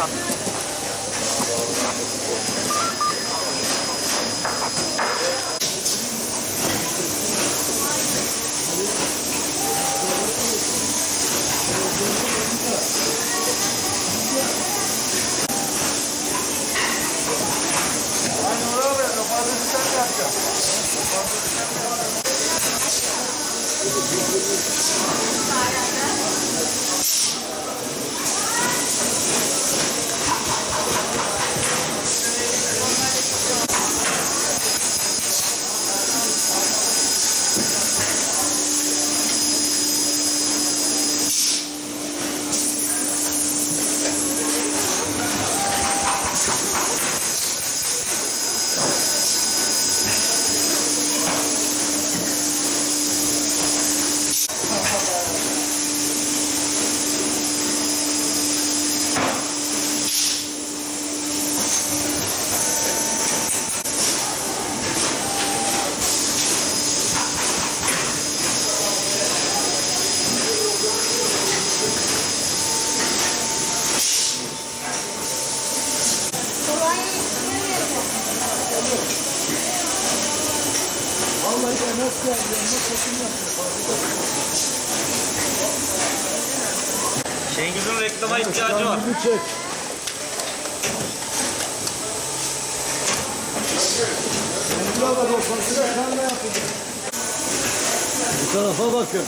Şengül'ün reklama ihtiyacı var. Bir çek. Şengül abi o fasulye tarla yapacak. Bu tarafa bakın.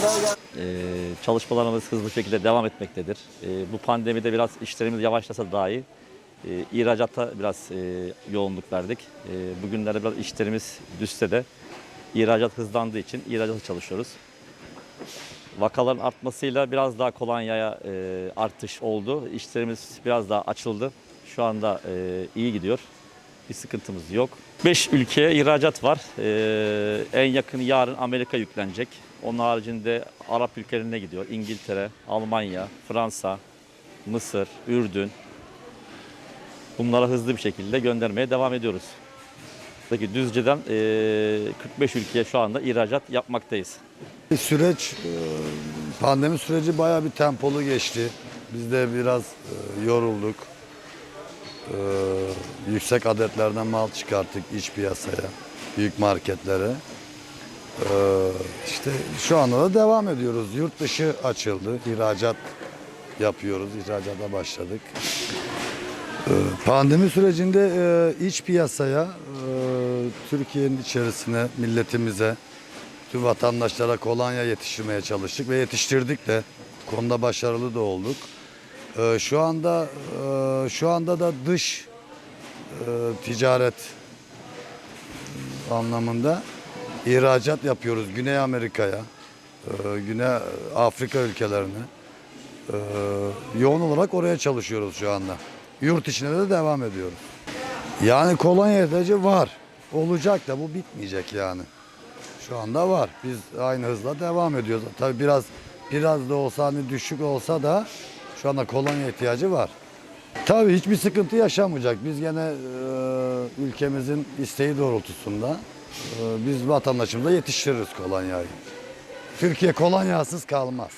Ee, çalışmalarımız hızlı şekilde devam etmektedir. Ee, bu pandemide biraz işlerimiz yavaşlasa dahi e, ihracatta biraz e, yoğunluk verdik. E, bugünlerde biraz işlerimiz düşse de ihracat hızlandığı için ihracata çalışıyoruz. Vakaların artmasıyla biraz daha kolonyaya e, artış oldu. İşlerimiz biraz daha açıldı. Şu anda iyi gidiyor. Bir sıkıntımız yok. 5 ülkeye ihracat var. Ee, en yakın yarın Amerika yüklenecek. Onun haricinde Arap ülkelerine gidiyor. İngiltere, Almanya, Fransa, Mısır, Ürdün. Bunlara hızlı bir şekilde göndermeye devam ediyoruz. Peki Düzce'den ee, 45 ülkeye şu anda ihracat yapmaktayız. Süreç, e, pandemi süreci bayağı bir tempolu geçti. Biz de biraz e, yorulduk. E, Yüksek adetlerden mal çıkarttık iç piyasaya, büyük marketlere. E, İşte şu anda da devam ediyoruz. Yurt dışı açıldı, ihracat yapıyoruz, ihracata başladık. E, Pandemi sürecinde e, iç piyasaya, e, Türkiye'nin içerisine, milletimize, tüm vatandaşlara kolonya yetiştirmeye çalıştık ve yetiştirdik de konuda başarılı da olduk. Ee, şu anda e, şu anda da dış e, ticaret e, anlamında ihracat yapıyoruz Güney Amerika'ya, e, Güney Afrika ülkelerine. E, yoğun olarak oraya çalışıyoruz şu anda. Yurt içine de devam ediyoruz. Yani kolonya ihtiyacı var. Olacak da bu bitmeyecek yani. Şu anda var. Biz aynı hızla devam ediyoruz. Tabii biraz biraz da olsa hani düşük olsa da şu anda kolonya ihtiyacı var. Tabii hiçbir sıkıntı yaşamayacak. Biz gene e, ülkemizin isteği doğrultusunda e, biz vatandaşımıza yetiştiririz kolonyayı. Türkiye kolonyasız kalmaz.